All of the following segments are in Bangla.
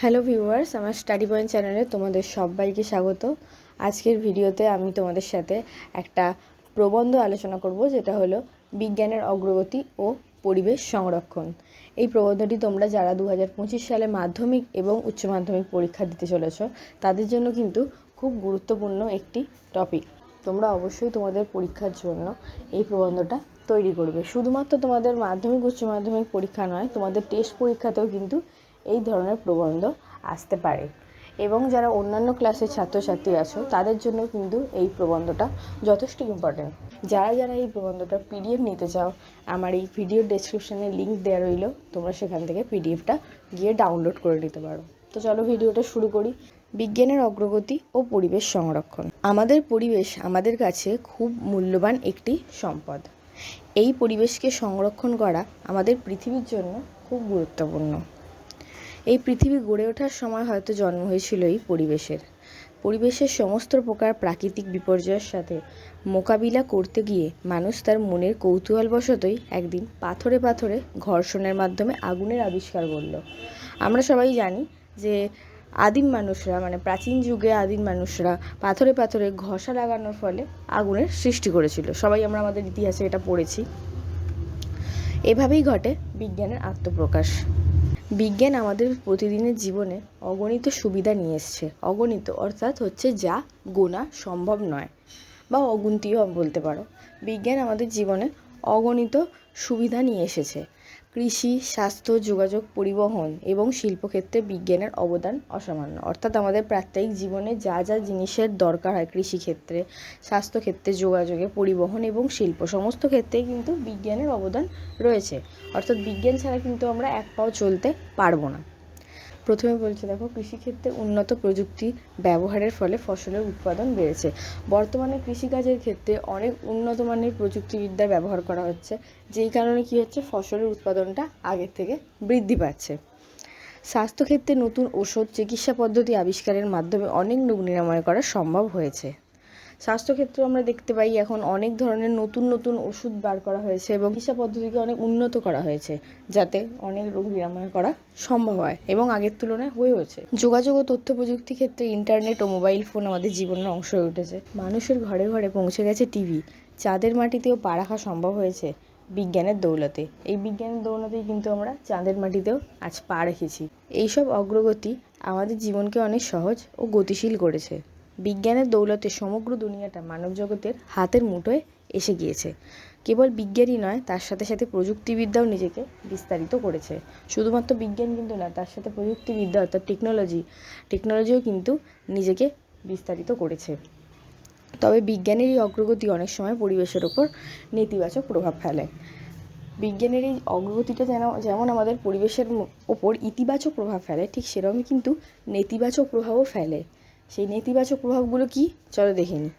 হ্যালো ভিউয়ার্স, আমার স্টাডি পয়েন্ট চ্যানেলে তোমাদের সবাইকে স্বাগত। আজকের ভিডিওতে আমি তোমাদের সাথে একটা প্রবন্ধ আলোচনা করব, যেটা হলো বিজ্ঞানের অগ্রগতি ও পরিবেশ সংরক্ষণ। এই প্রবন্ধটি তোমরা যারা দু হাজার পঁচিশ সালে মাধ্যমিক এবং উচ্চ মাধ্যমিক পরীক্ষা দিতে চলেছ, তাদের জন্য কিন্তু খুব গুরুত্বপূর্ণ একটি টপিক। তোমরা অবশ্যই তোমাদের পরীক্ষার জন্য এই প্রবন্ধটা তৈরি করবে। শুধুমাত্র তোমাদের মাধ্যমিক, উচ্চ মাধ্যমিক পরীক্ষা নয়, তোমাদের টেস্ট পরীক্ষাতেও কিন্তু এই ধরনের প্রবন্ধ আসতে পারে। এবং যারা অন্যান্য ক্লাসের ছাত্রছাত্রী আছো, তাদের জন্য কিন্তু এই প্রবন্ধটা যথেষ্ট ইম্পর্টেন্ট যারা যারা এই প্রবন্ধটা পিডিএফ নিতে চাও, আমার এই ভিডিও ডেসক্রিপশানে লিঙ্ক দেওয়া রইল, তোমরা সেখান থেকে পিডিএফটা গিয়ে ডাউনলোড করে নিতে পারো। তো চলো ভিডিওটা শুরু করি। বিজ্ঞানের অগ্রগতি ও পরিবেশ সংরক্ষণ। আমাদের পরিবেশ আমাদের কাছে খুব মূল্যবান একটি সম্পদ। এই পরিবেশকে সংরক্ষণ করা আমাদের পৃথিবীর জন্য খুব গুরুত্বপূর্ণ। এই পৃথিবী গড়ে ওঠার সময় হয়তো জন্ম হয়েছিল এই পরিবেশের। পরিবেশের সমস্ত প্রকার প্রাকৃতিক বিপর্যয়ের সাথে মোকাবিলা করতে গিয়ে মানুষ তার মনের কৌতূহলবশতই একদিন পাথরে পাথরে ঘর্ষণের মাধ্যমে আগুনের আবিষ্কার করল। আমরা সবাই জানি যে আদিম মানুষরা মানে প্রাচীন যুগে আদিম মানুষরা পাথরে পাথরে ঘষা লাগানোর ফলে আগুনের সৃষ্টি করেছিল। সবাই আমরা আমাদের ইতিহাসে এটা পড়েছি। এভাবেই ঘটে বিজ্ঞানের আত্মপ্রকাশ। বিজ্ঞান আমাদের প্রতিদিনের জীবনে অগণিত সুবিধা নিয়ে এসছে। অগণিত অর্থাৎ হচ্ছে যা গোনা সম্ভব নয় বা অগুন্তিও বলতে পারো। বিজ্ঞান আমাদের জীবনে অগণিত সুবিধা নিয়ে এসেছে। কৃষি, স্বাস্থ্য, যোগাযোগ, পরিবহন এবং শিল্পক্ষেত্রে বিজ্ঞানের অবদান অসামান্য। অর্থাৎ আমাদের প্রাত্যহিক জীবনে যা যা জিনিসের দরকার হয় কৃষিক্ষেত্রে, স্বাস্থ্যক্ষেত্রে, যোগাযোগে, পরিবহন এবং শিল্প, সমস্ত ক্ষেত্রেই কিন্তু বিজ্ঞানের অবদান রয়েছে। অর্থাৎ বিজ্ঞান ছাড়া কিন্তু আমরা এক পাও চলতে পারব না। প্রথমে বলছি দেখো, কৃষিক্ষেত্রে উন্নত প্রযুক্তি ব্যবহারের ফলে ফসলের উৎপাদন বেড়েছে। বর্তমানে কৃষিকাজের ক্ষেত্রে অনেক উন্নত মানের প্রযুক্তিবিদ্যার ব্যবহার করা হচ্ছে, যেই কারণে কী হচ্ছে, ফসলের উৎপাদনটা আগের থেকে বৃদ্ধি পাচ্ছে। স্বাস্থ্যক্ষেত্রে নতুন ওষুধ চিকিৎসা পদ্ধতি আবিষ্কারের মাধ্যমে অনেক রোগ নিরাময় করা সম্ভব হয়েছে। স্বাস্থ্যক্ষেত্রে আমরা দেখতে পাই এখন অনেক ধরনের নতুন নতুন ওষুধ বার করা হয়েছে এবং চিকিৎসা পদ্ধতিকে অনেক উন্নত করা হয়েছে, যাতে অনেক রোগ নিরাময় করা সম্ভব হয় এবং আগের তুলনায় হয়েওছে যোগাযোগ ও তথ্য প্রযুক্তি ক্ষেত্রে ইন্টারনেট ও মোবাইল ফোন আমাদের জীবনের অংশ হয়ে উঠেছে। মানুষের ঘরে ঘরে পৌঁছে গেছে টিভি, চাঁদের মাটিতেও পা রাখা সম্ভব হয়েছে বিজ্ঞানের দৌলতে। এই বিজ্ঞানের দৌলতেই কিন্তু আমরা চাঁদের মাটিতেও আজ পা রেখেছি। এইসব অগ্রগতি আমাদের জীবনকে অনেক সহজ ও গতিশীল করেছে। বিজ্ঞানের দৌলতে সমগ্র দুনিয়াটা মানব জগতের হাতের মুঠোয় এসে গিয়েছে। কেবল বিজ্ঞানই নয়, তার সাথে সাথে প্রযুক্তিবিদ্যাও নিজেকে বিস্তারিত করেছে। শুধুমাত্র বিজ্ঞান কিন্তু না, তার সাথে প্রযুক্তিবিদ্যা অর্থাৎ টেকনোলজি, টেকনোলজিও কিন্তু নিজেকে বিস্তারিত করেছে। তবে বিজ্ঞানের এই অগ্রগতি অনেক সময় পরিবেশের ওপর নেতিবাচক প্রভাব ফেলে। বিজ্ঞানের এই অগ্রগতিটা যেন, যেমন আমাদের পরিবেশের ওপর ইতিবাচক প্রভাব ফেলে, ঠিক সেরকমই কিন্তু নেতিবাচক প্রভাবও ফেলে। সেই নেতিবাচক প্রভাবগুলো কি? চলো দেখে নিই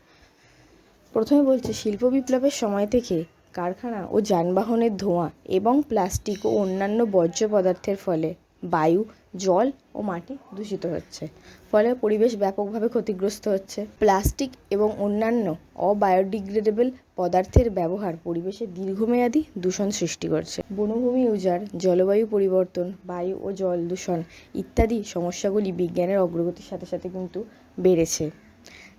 প্রথমে বলছে, শিল্প বিপ্লবের সময় থেকে কারখানা ও যানবাহনের ধোঁয়া এবং প্লাস্টিক ও অন্যান্য বর্জ্য পদার্থের ফলে বায়ু, জল ও মাটি দূষিত হচ্ছে। ফলে পরিবেশ ব্যাপকভাবে ক্ষতিগ্রস্ত হচ্ছে। প্লাস্টিক এবং অন্যান্য অবায়োডিগ্রেডেবল পদার্থের ব্যবহার পরিবেশে দীর্ঘমেয়াদী দূষণ সৃষ্টি করছে। বনভূমি উজাড়, জলবায়ু পরিবর্তন, বায়ু ও জল দূষণ ইত্যাদি সমস্যাগুলি বিজ্ঞানের অগ্রগতির সাথে সাথে কিন্তু বেড়েছে।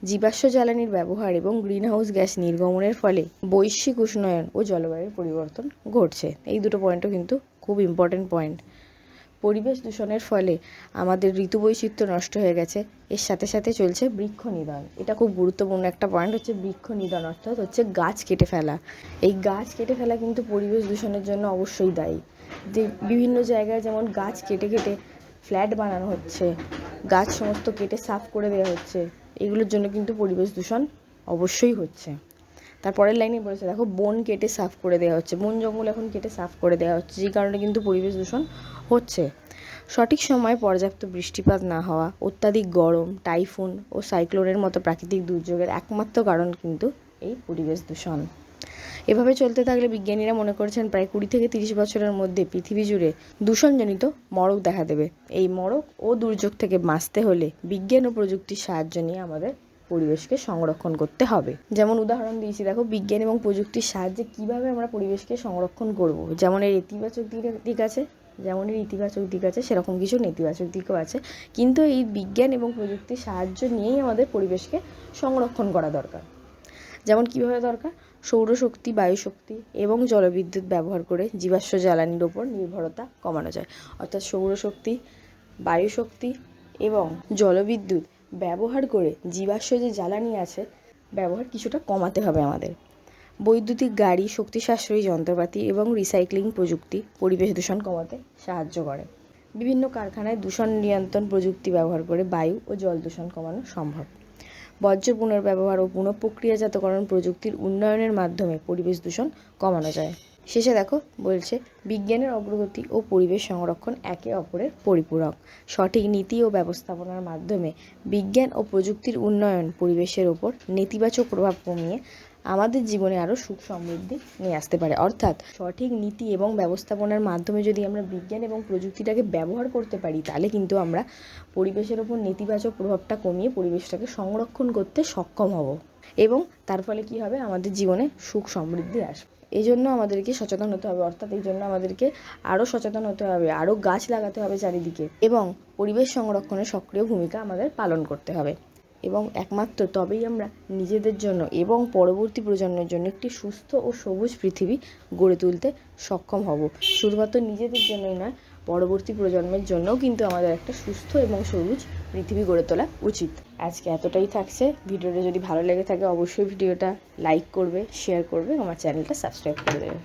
জীবাশ্ম জ্বালানির ব্যবহার এবং গ্রিনহাউস গ্যাস নির্গমনের ফলে বৈশ্বিক উষ্ণায়ন ও জলবায়ুর পরিবর্তন ঘটছে। এই দুটো পয়েন্টও কিন্তু খুব ইম্পর্টেন্ট পয়েন্ট পরিবেশ দূষণের ফলে আমাদের ঋতু বৈচিত্র্য নষ্ট হয়ে গেছে। এর সাথে সাথে চলছে বৃক্ষ নিধন। এটা খুব গুরুত্বপূর্ণ একটা পয়েন্ট হচ্ছে বৃক্ষ নিধন, অর্থাৎ হচ্ছে গাছ কেটে ফেলা। এই গাছ কেটে ফেলা কিন্তু পরিবেশ দূষণের জন্য অবশ্যই দায়ী। যে বিভিন্ন জায়গায় যেমন গাছ কেটে কেটে ফ্ল্যাট বানানো হচ্ছে, গাছ সমস্ত কেটে সাফ করে দেওয়া হচ্ছে, এগুলোর জন্য কিন্তু পরিবেশ দূষণ অবশ্যই হচ্ছে। তারপরের লাইনে বলেছে, দেখো, বন কেটে সাফ করে দেওয়া হচ্ছে। বন, জঙ্গল এখন কেটে সাফ করে দেওয়া হচ্ছে যে কারণে কিন্তু পরিবেশ দূষণ হচ্ছে। সঠিক সময়ে পর্যাপ্ত বৃষ্টিপাত না হওয়া, অত্যাধিক গরম, টাইফুন ও সাইক্লোনের মতো প্রাকৃতিক দুর্যোগের একমাত্র কারণ কিন্তু এই পরিবেশ দূষণ। এভাবে চলতে থাকলে বিজ্ঞানীরা মনে করছেন প্রায় কুড়ি থেকে তিরিশ বছরের মধ্যে পৃথিবী জুড়ে দূষণজনিত মড়ক দেখা দেবে। এই মরক ও দুর্যোগ থেকে বাঁচতে হলে বিজ্ঞান ও প্রযুক্তির সাহায্য নিয়ে আমাদের পরিবেশকে সংরক্ষণ করতে হবে। যেমন উদাহরণ দিয়েছি, দেখো বিজ্ঞান এবং প্রযুক্তির সাহায্যে কীভাবে আমরা পরিবেশকে সংরক্ষণ করব। যেমন এর ইতিবাচক দিক আছে, যেমন এর ইতিবাচক দিক আছে, সেরকম কিছু নেতিবাচক দিকও আছে। কিন্তু এই বিজ্ঞান এবং প্রযুক্তির সাহায্য নিয়েই আমাদের পরিবেশকে সংরক্ষণ করা দরকার। যেমন কীভাবে দরকার? সৌরশক্তি, বায়ুশক্তি এবং জলবিদ্যুৎ ব্যবহার করে জীবাশ্ম জ্বালানির ওপর নির্ভরতা কমানো যায়। অর্থাৎ সৌরশক্তি, বায়ুশক্তি এবং জলবিদ্যুৎ ব্যবহার করে জীবাশ্ম যে জ্বালানি আছে, ব্যবহার কিছুটা কমাতে হবে আমাদের। বৈদ্যুতিক গাড়ি শক্তি সাশ্রয়ী যন্ত্রপাতি এবং রিসাইক্লিং প্রযুক্তি পরিবেশ দূষণ কমাতে সাহায্য করে। বিভিন্ন কারখানায় দূষণ নিয়ন্ত্রণ প্রযুক্তি ব্যবহার করে বায়ু ও জল দূষণ কমানো সম্ভব। বর্জ্য পুনর্ব্যবহার ও পুনঃপ্রক্রিয়াজাতকরণ প্রযুক্তির উন্নয়নের মাধ্যমে পরিবেশ দূষণ কমানো যায়। শেষে দেখো বলছে, বিজ্ঞানের অগ্রগতি ও পরিবেশ সংরক্ষণ একে অপরের পরিপূরক। সঠিক নীতি ও ব্যবস্থাপনার মাধ্যমে বিজ্ঞান ও প্রযুক্তির উন্নয়ন পরিবেশের ওপর নেতিবাচক প্রভাব কমিয়ে আমাদের জীবনে আরও সুখ সমৃদ্ধি নিয়ে আসতে পারে। অর্থাৎ সঠিক নীতি এবং ব্যবস্থাপনার মাধ্যমে যদি আমরা বিজ্ঞান এবং প্রযুক্তিটাকে ব্যবহার করতে পারি, তাহলে কিন্তু আমরা পরিবেশের ওপর নেতিবাচক প্রভাবটা কমিয়ে পরিবেশটাকে সংরক্ষণ করতে সক্ষম হব এবং তার ফলে কী হবে? আমাদের জীবনে সুখ সমৃদ্ধি আসবে। এই জন্য আমাদেরকে সচেতন হতে হবে, অর্থাৎ এই জন্য আমাদেরকে আরও সচেতন হতে হবে আরও গাছ লাগাতে হবে চারিদিকে এবং পরিবেশ সংরক্ষণে সক্রিয় ভূমিকা আমাদের পালন করতে হবে। এবং একমাত্র তবেই আমরা নিজেদের জন্য এবং পরবর্তী প্রজন্মের জন্য একটি সুস্থ ও সবুজ পৃথিবী গড়ে তুলতে সক্ষম হব। শুধুমাত্র নিজেদের জন্যই নয় পরবর্তী প্রজন্মের জন্যও কিন্তু আমাদের একটা সুস্থ এবং সবুজ পৃথিবী গড়ে তোলা উচিত। আজকে এতটাই থাকছে। ভিডিওটা যদি ভালো লেগে থাকে, অবশ্যই ভিডিওটা লাইক করবে শেয়ার করবে আমার চ্যানেলটা সাবস্ক্রাইব করে দেবে।